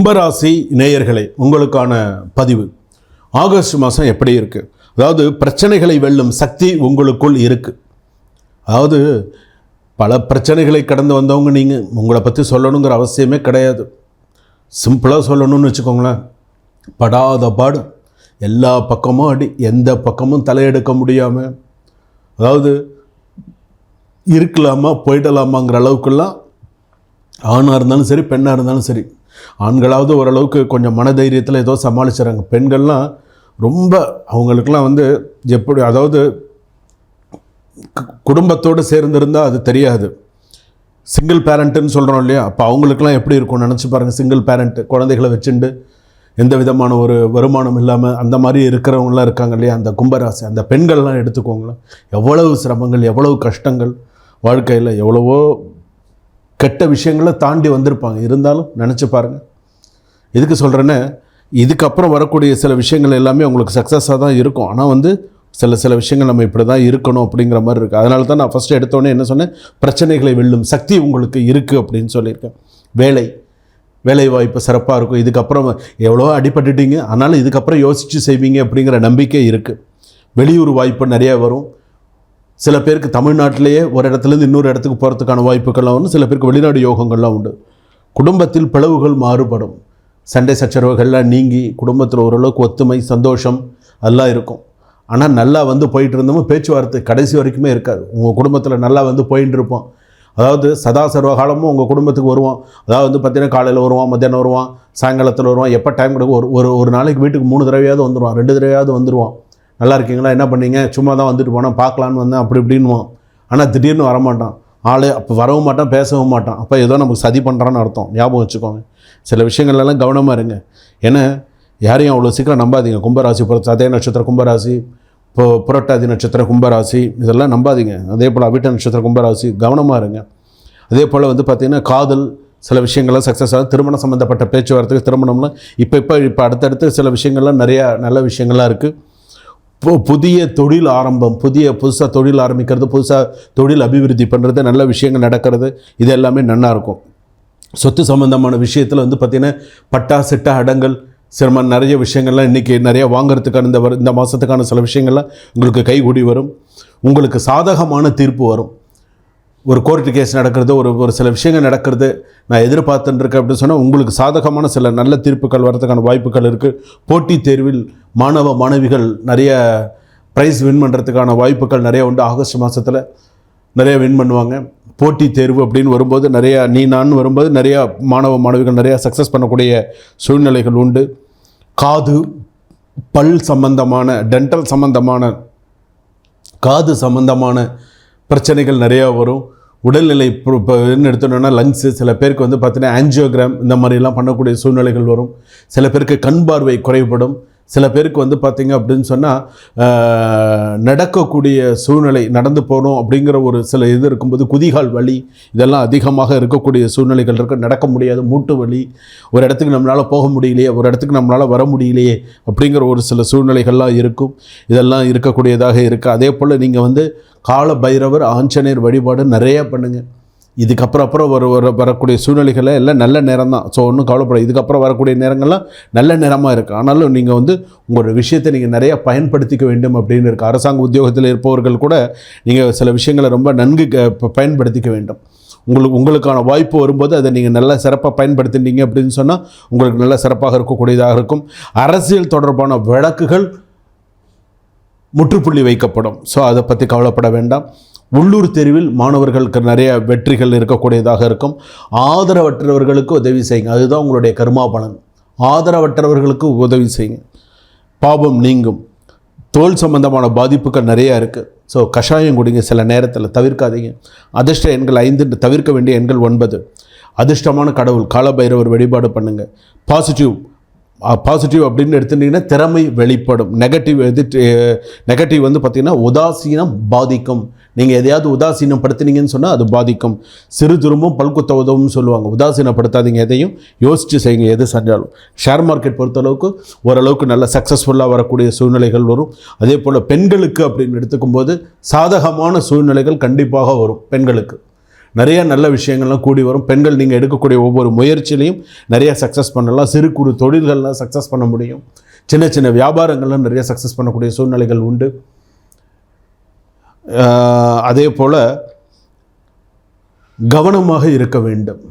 கும்பராசி நேயர்களே உங்களுக்கான பதிவு. ஆகஸ்ட் மாதம் எப்படி இருக்குது அதாவது பிரச்சனைகளை வெல்லும் சக்தி உங்களுக்குள் இருக்குது அதாவது பல பிரச்சனைகளை கடந்து வந்தவங்க நீங்கள் உங்களை பற்றி சொல்லணுங்கிற அவசியமே கிடையாது. சிம்பிளாக சொல்லணும்னு வச்சுக்கோங்களேன். படாத பாடு. எல்லா பக்கமும் அடி எந்த பக்கமும் தலையெடுக்க முடியாமல் அதாவது இருக்கலாமா போயிடலாமாங்கிற அளவுக்குலாம் ஆணாக இருந்தாலும் சரி பெண்ணாக இருந்தாலும் சரி ஆண்களாவது ஓரளவுக்கு கொஞ்சம் மனதைரியத்தில் ஏதோ சமாளிச்சுறாங்க. பெண்கள்லாம் ரொம்ப அவங்களுக்கெல்லாம் வந்து எப்படி அதாவது கு- குடும்பத்தோடு சேர்ந்திருந்தால் அது தெரியாது. சிங்கிள் பேரண்ட்டுன்னு சொல்கிறோம் இல்லையா? அப்போ அவங்களுக்கெல்லாம் எப்படி இருக்கும் நினச்சி பாருங்கள் சிங்கிள் பேரண்ட்டு குழந்தைகளை வச்சுண்டு எந்த விதமான ஒரு வருமானம் இல்லாமல் அந்த மாதிரி இருக்கிறவங்களாம் இருக்காங்க இல்லையா? அந்த கும்பராசி அந்த பெண்கள்லாம் எடுத்துக்கோங்களேன். எவ்வளவு சிரமங்கள் எவ்வளவு கஷ்டங்கள் வாழ்க்கையில் எவ்வளவோ கெட்ட விஷயங்களை தாண்டி வந்திருப்பாங்க. இருந்தாலும் நினச்சி பாருங்கள் எதுக்கு சொல்கிறேன்னு இதுக்கப்புறம் வரக்கூடிய சில விஷயங்கள் எல்லாமே உங்களுக்கு சக்ஸஸாக தான் இருக்கும். ஆனால் வந்து சில சில விஷயங்கள் நம்ம இப்படி தான் இருக்கணும் அப்படிங்கிற மாதிரி இருக்குது அதனால தான் நான் ஃபஸ்ட்டு எடுத்தோன்னே என்ன சொன்னேன்? பிரச்சனைகளை வெல்லும் சக்தி உங்களுக்கு இருக்குது அப்படின்னு சொல்லியிருக்கேன். வேலை. வேலை வாய்ப்பு சிறப்பாக இருக்கும். இதுக்கப்புறம் எவ்வளோ அடிபட்டுட்டீங்க. ஆனாலும் இதுக்கப்புறம் யோசித்து செய்வீங்க அப்படிங்கிற நம்பிக்கை இருக்குது வெளியூர் வாய்ப்பு நிறையா வரும். சில பேருக்கு தமிழ்நாட்டிலேயே ஒரு இடத்துலேருந்து இன்னொரு இடத்துக்கு போகிறதுக்கான வாய்ப்புகள்லாம் உண்டு. சில பேருக்கு வெளிநாடு யோகங்கள்லாம் உண்டு. குடும்பத்தில் பிளவுகள் மாறுபடும். சண்டை சச்சரவுகள்லாம் நீங்கி குடும்பத்தில் ஓரளவுக்கு ஒத்துமை சந்தோஷம் அதெல்லாம் இருக்கும். ஆனால் நல்லா வந்து போயிட்டு இருந்தோமோ பேச்சுவார்த்தை கடைசி வரைக்குமே இருக்காது. உங்கள் குடும்பத்தில் நல்லா வந்து போயின்னு இருப்போம் அதாவது சதா சர்வ காலமும் உங்கள் குடும்பத்துக்கு வருவோம் அதாவது வந்து பார்த்தீங்கன்னா காலையில் வருவான் மத்தியானம் வருவான் சாயங்காலத்தில் வருவான். எப்போ டைம் கொடுக்கும் ஒரு ஒரு ஒரு நாளைக்கு வீட்டுக்கு மூணு தடவையாவது வந்துடுவான் ரெண்டு தடவையாவது வந்துடுவான் நல்லா இருக்கீங்களா என்ன பண்ணீங்க? சும்மா தான் வந்துட்டு போனேன் பார்க்கலான்னு வந்தேன் அப்படி இப்படின்னுவான். ஆனால் திடீர்னு வரமாட்டான். ஆள் அப்போ வரவும் மாட்டான் பேசவும் மாட்டான். அப்போ ஏதோ நமக்கு சதி பண்ணுறான்னு அர்த்தம். ஞாபகம் வச்சுக்கோங்க. சில விஷயங்கள்லாம் கவனமாக இருங்க. ஏன்னா யாரையும் அவ்வளோ சீக்கிரம் நம்பாதீங்க. கும்பராசி பொறுத்த அதே நட்சத்திர கும்பராசி இப்போ புரட்டாதி நட்சத்திர கும்பராசி இதெல்லாம் நம்பாதீங்க. அதே போல் அவிட்ட நட்சத்திர கும்பராசி கவனமாக இருங்க. அதே போல் வந்து பார்த்திங்கன்னா காதல் சில விஷயங்கள்லாம் சக்ஸஸ் ஆகும் திருமணம் சம்மந்தப்பட்ட பேச்சுவார்த்தைக்கு திருமணம்லாம் இப்போ இப்போ இப்போ அடுத்தடுத்து சில விஷயங்கள்லாம் நிறையா நல்ல விஷயங்கள்லாம் இருக்குது புதிய தொழில் ஆரம்பம் புதிய புதுசாக தொழில் ஆரம்பிக்கிறது புதுசாக தொழில் அபிவிருத்தி பண்ணுறது நல்ல விஷயங்கள் நடக்கிறது இது எல்லாமே நல்லாயிருக்கும் சொத்து சம்பந்தமான விஷயத்தில் வந்து பார்த்திங்கன்னா பட்டா சிட்டா அடங்கல் சிரமம் நிறைய விஷயங்கள்லாம் இன்றைக்கி நிறையா வாங்குறதுக்கான இந்த வர இந்த மாதத்துக்கான சில விஷயங்கள்லாம் உங்களுக்கு கைகூடி வரும். உங்களுக்கு சாதகமான தீர்ப்பு வரும். ஒரு கோர்ட்டு கேஸ் நடக்கிறது ஒரு ஒரு சில விஷயங்கள் நடக்கிறது நான் எதிர்பார்த்துட்டுருக்கேன் அப்படின்னு சொன்னால் உங்களுக்கு சாதகமான சில நல்ல தீர்ப்புகள் வரதுக்கான வாய்ப்புகள் இருக்குது போட்டித் தேர்வில் மாணவ மாணவிகள் நிறைய ப்ரைஸ் வின் பண்ணுறதுக்கான வாய்ப்புகள் நிறைய உண்டு. ஆகஸ்ட் மாதத்தில் நிறைய வின் பண்ணுவாங்க. போட்டித் தேர்வு அப்படின்னு வரும்போது நிறையா நீ நான் வரும்போது நிறையா மாணவ மாணவிகள் நிறையா சக்ஸஸ் பண்ணக்கூடிய சூழ்நிலைகள் உண்டு. காது பல் சம்பந்தமான டென்டல் சம்பந்தமான காது சம்பந்தமான பிரச்சனைகள் நிறையா வரும். உடல்நிலை இப்போ இப்போ என்ன லங்ஸு சில பேருக்கு வந்து பார்த்தீங்கன்னா ஆன்ஜியோகிராம் இந்த மாதிரிலாம் பண்ணக்கூடிய சூழ்நிலைகள் வரும். சில பேருக்கு கண் பார்வை குறைபடும் சில பேருக்கு வந்து பார்த்திங்க அப்படின்னு சொன்னால் நடக்கக்கூடிய சூழ்நிலை நடந்து போகணும் அப்படிங்கிற ஒரு சில இது இருக்கும்போது குதிகால் வலி இதெல்லாம் அதிகமாக இருக்கக்கூடிய சூழ்நிலைகள் இருக்கு. நடக்க முடியாது மூட்டு வலி ஒரு இடத்துக்கு நம்மளால் போக முடியலையே ஒரு இடத்துக்கு நம்மளால் வர முடியலையே அப்படிங்கிற ஒரு சில சூழ்நிலைகள்லாம் இருக்கும். இதெல்லாம் இருக்கக்கூடியதாக இருக்குது அதே போல் நீங்கள் வந்து கால பைரவர் ஆஞ்சநேயர் வழிபாடு நிறைய பண்ணுங்கள் இதுக்கப்புறம் அப்புறம் வர வர வரக்கூடிய சூழ்நிலைகளை எல்லாம் நல்ல நேரம் தான் ஸோ ஒன்றும் கவலைப்படாது இதுக்கப்புறம் வரக்கூடிய நேரங்கள்லாம் நல்ல நேரமாக இருக்குது ஆனாலும் நீங்கள் வந்து உங்களோட விஷயத்தை நீங்கள் நிறைய பயன்படுத்திக்க வேண்டும் அப்படின்னு இருக்குது அரசாங்க உத்தியோகத்தில் இருப்பவர்கள் கூட நீங்கள் சில விஷயங்களை ரொம்ப நன்கு க- பயன்படுத்திக்க வேண்டும். உங்களுக்கு உங்களுக்கான வாய்ப்பு வரும்போது அதை நீங்கள் நல்லா சிறப்பாக பயன்படுத்தினீங்க அப்படின்னு சொன்னால் உங்களுக்கு நல்ல சிறப்பாக இருக்கக்கூடியதாக இருக்கும். அரசியல் தொடர்பான வழக்குகள் முற்றுப்புள்ளி வைக்கப்படும். ஸோ அதை பற்றி கவலைப்பட வேண்டாம். உள்ளூர் தெருவில் மாணவர்களுக்கு நிறைய வெற்றிகள் இருக்கக்கூடியதாக இருக்கும். ஆதரவற்றவர்களுக்கு உதவி செய்யுங்க. அதுதான் உங்களுடைய கர்மா பலன். ஆதரவற்றவர்களுக்கு உதவி செய்யுங்க. பாபம் நீங்கும். தோல் சம்பந்தமான பாதிப்புகள் நிறையா இருக்குது ஸோ கஷாயம் குடிங்க சில நேரத்தில் தவிர்க்காதீங்க. அதிர்ஷ்ட எண்கள் ஐந்து தவிர்க்க வேண்டிய எண்கள் ஒன்பது. அதிர்ஷ்டமான கடவுள் காலபைரவர் வழிபாடு பண்ணுங்கள் பாசிட்டிவ் பாசிட்டிவ் அப்படின்னு எடுத்துட்டிங்கன்னா திறமை வெளிப்படும். நெகட்டிவ் எது நெகட்டிவ் வந்து பார்த்திங்கன்னா உதாசீனம் பாதிக்கும். நீங்கள் எதையாவது உதாசீனம் படுத்துனீங்கன்னு சொன்னால் அது பாதிக்கும். சிறு துரும்பும் பல்குத்த உதவும் சொல்லுவாங்க. உதாசீனப்படுத்தாதீங்க எதையும். யோசித்து செய்யுங்க எது செஞ்சாலும். ஷேர் மார்க்கெட் பொறுத்தளவுக்கு ஓரளவுக்கு நல்ல சக்ஸஸ்ஃபுல்லாக வரக்கூடிய சூழ்நிலைகள் வரும். அதே போல் பெண்களுக்கு அப்படின்னு எடுத்துக்கும்போது சாதகமான சூழ்நிலைகள் கண்டிப்பாக வரும். பெண்களுக்கு. நிறைய நல்ல விஷயங்கள்லாம் கூடி வரும். பெண்கள் நீங்கள் எடுக்கக்கூடிய ஒவ்வொரு முயற்சியிலையும் நிறைய சக்ஸஸ் பண்ணலாம். சிறு குறு தொழில்கள்லாம் சக்ஸஸ் பண்ண முடியும். சின்ன சின்ன வியாபாரங்கள்லாம் நிறைய சக்ஸஸ் பண்ணக்கூடிய சூழ்நிலைகள் உண்டு. அதே போல் கவனமாக இருக்க வேண்டும்.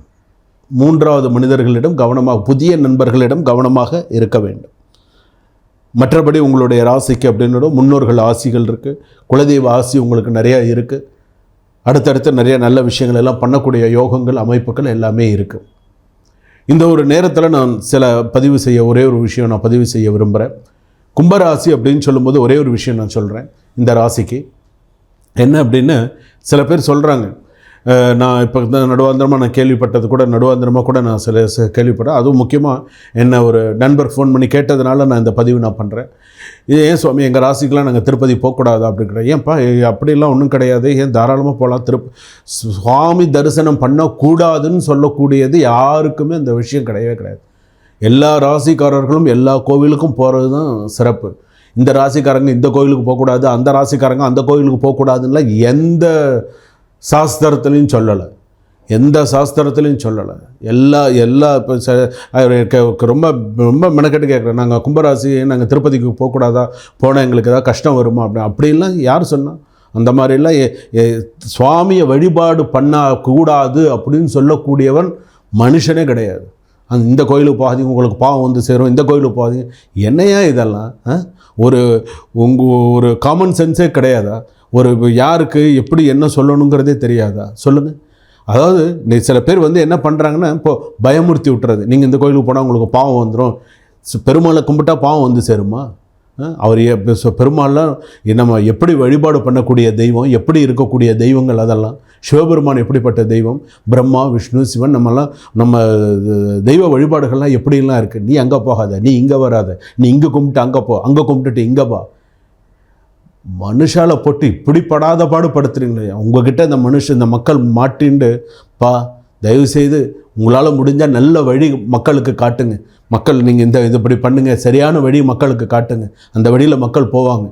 மூன்றாவது மனிதர்களிடம் கவனமாக புதிய நண்பர்களிடம் கவனமாக இருக்க வேண்டும். மற்றபடி உங்களுடைய ராசிக்கு அப்படின்னு முன்னோர்கள் ஆசிகள் இருக்குது குலதெய்வ ஆசி உங்களுக்கு நிறையா இருக்குது அடுத்தடுத்து நிறைய நல்ல விஷயங்கள் எல்லாம் பண்ணக்கூடிய யோகங்கள் அமைப்புகள் எல்லாமே இருக்குது இந்த ஒரு நேரத்தில் நான் சில பதிவு செய்ய ஒரே ஒரு விஷயம் நான் பதிவு செய்ய விரும்புகிறேன் கும்பராசி அப்படின்னு சொல்லும்போது ஒரே ஒரு விஷயம் நான் சொல்கிறேன் இந்த ராசிக்கு. என்ன அப்படின்னு சில பேர் சொல்கிறாங்க நான் இப்போ நடுவாந்திரமாக நான் கேள்விப்பட்டது கூட நடுவாந்திரமாக கூட நான் சில கேள்விப்பட்டேன் அதுவும் முக்கியமாக என்ன ஒரு நண்பர் ஃபோன் பண்ணி கேட்டதுனால நான் இந்த பதிவு நான் பண்ணுறேன் இது ஏன் சுவாமி எங்கள் ராசிக்கெலாம் நாங்கள் திருப்பதி போகக்கூடாது அப்படிங்கிற ஏன்ப்பா அப்படிலாம் ஒன்றும் கிடையாது. ஏன் தாராளமாக போகலாம் திருப்ப சுவாமி தரிசனம் பண்ணக்கூடாதுன்னு சொல்லக்கூடியது யாருக்குமே அந்த விஷயம் கிடையவே கிடையாது. எல்லா ராசிக்காரர்களும் எல்லா கோவிலுக்கும் போகிறது தான் சிறப்பு. இந்த ராசிக்காரங்க இந்த கோவிலுக்கு போகக்கூடாது அந்த ராசிக்காரங்க அந்த கோவிலுக்கு போகக்கூடாதுன்னா எந்த சாஸ்திரத்துலையும் சொல்லலை. எந்த சாஸ்திரத்துலையும் சொல்லலை. எல்லா எல்லா இப்போ ச ரொம்ப ரொம்ப மெனக்கெட்டு கேட்குறேன் நாங்கள் கும்பராசி நாங்கள் திருப்பதிக்கு போகக்கூடாதா போனால் எங்களுக்கு ஏதாவது கஷ்டம் வருமா? அப்படி அப்படிலாம் யார் சொன்னால் அந்த மாதிரிலாம் எ- சுவாமியை வழிபாடு பண்ண கூடாது அப்படின்னு சொல்லக்கூடியவன் மனுஷனே கிடையாது. அந்த இந்த கோயிலுக்கு போகாதீங்க உங்களுக்கு பாவம் வந்து சேரும். இந்த கோயிலுக்கு போகாதீங்க. என்னையா இதெல்லாம்? ஆ? ஒரு உங்கள் ஒரு காமன் சென்ஸே கிடையாதா? ஒரு யாருக்கு எப்படி என்ன சொல்லணுங்கிறதே தெரியாதா? சொல்லுங்கள் அதாவது நீ சில பேர் வந்து என்ன பண்ணுறாங்கன்னா இப்போ பயமுறுத்தி விட்டுறது. நீங்கள் இந்த கோயிலுக்கு போனால் உங்களுக்கு பாவம் வந்துடும் பெருமாளை கும்பிட்டா பாவம் வந்து சேருமா? அவர் பெ- பெருமாள்லாம் நம்ம எப்படி வழிபாடு பண்ணக்கூடிய தெய்வம் எப்படி இருக்கக்கூடிய தெய்வங்கள் அதெல்லாம்? சிவபெருமான் எப்படிப்பட்ட தெய்வம்? பிரம்மா விஷ்ணு சிவன் நம்மலாம் நம்ம தெய்வ வழிபாடுகள்லாம் எப்படிலாம் இருக்குது நீ அங்கே போகாத நீ இங்கே வராத. நீ இங்கே கும்பிட்டு அங்கே போ அங்கே கும்பிட்டுட்டு இங்கே வா. மனுஷால போட்டு இப்படி படாத பாடு படுத்துறீங்களே உங்ககிட்ட இந்த மனுஷன் இந்த மக்கள் மாட்டிண்டு பா தயவு செய்து உங்களால் முடிஞ்சால் நல்ல வழி மக்களுக்கு காட்டுங்க. மக்கள் நீங்கள் இந்த இது இப்படி பண்ணுங்கள் சரியான வழி மக்களுக்கு காட்டுங்க. அந்த வழியில் மக்கள் போவாங்க.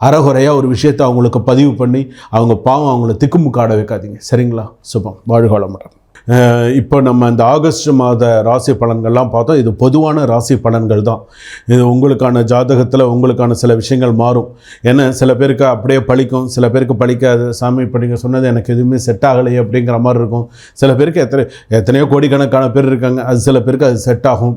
அறகுறையாக ஒரு விஷயத்தை அவங்களுக்கு பதிவு பண்ணி அவங்க பாவம் அவங்கள திக்குமுக்காட வைக்காதீங்க. சரிங்களா? சுபம். வாழ்க வளமுடன். இப்போ நம்ம இந்த ஆகஸ்ட் மாத ராசி பலன்கள்லாம் பார்த்தோம். இது பொதுவான ராசி பலன்கள் தான் இது உங்களுக்கான ஜாதகத்தில் உங்களுக்கான சில விஷயங்கள் மாறும். ஏன்னா சில பேருக்கு அப்படியே பழிக்கும். சில பேருக்கு பழிக்காது. சாமி இப்போ நீங்கள் சொன்னது எனக்கு எதுவுமே செட் ஆகலையே அப்படிங்கிற மாதிரி இருக்கும். சில பேருக்கு எத்தனை எத்தனையோ கோடிக்கணக்கான பேர் இருக்காங்க. அது சில பேருக்கு அது செட் ஆகும்.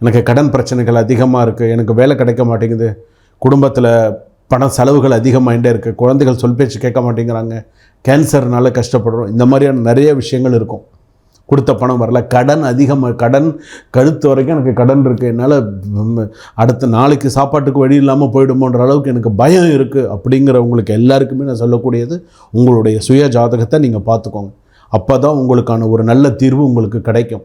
எனக்கு கடன் பிரச்சனைகள் அதிகமாக இருக்குது எனக்கு வேலை கிடைக்க மாட்டேங்குது குடும்பத்தில் பண செலவுகள் அதிகமாகிட்டே இருக்குது குழந்தைகள் சொல் பேச்சு கேட்க மாட்டேங்கிறாங்க கேன்சர்னால கஷ்டப்படுறோம் இந்த மாதிரியான நிறைய விஷயங்கள் இருக்கும். கொடுத்த பணம் வரல கடன் அதிகமாக கடன் கழுத்து வரைக்கும் எனக்கு கடன் இருக்குது என்னால் அடுத்த நாளைக்கு சாப்பாட்டுக்கு வழி இல்லாமல் போயிடுமோன்ற அளவுக்கு எனக்கு பயம் இருக்குது அப்படிங்கிறவங்களுக்கு எல்லாருக்குமே நான் சொல்லக்கூடியது உங்களுடைய சுய ஜாதகத்தை நீங்கள் பார்த்துக்கோங்க. அப்போ தான் உங்களுக்கான ஒரு நல்ல தீர்வு உங்களுக்கு கிடைக்கும்.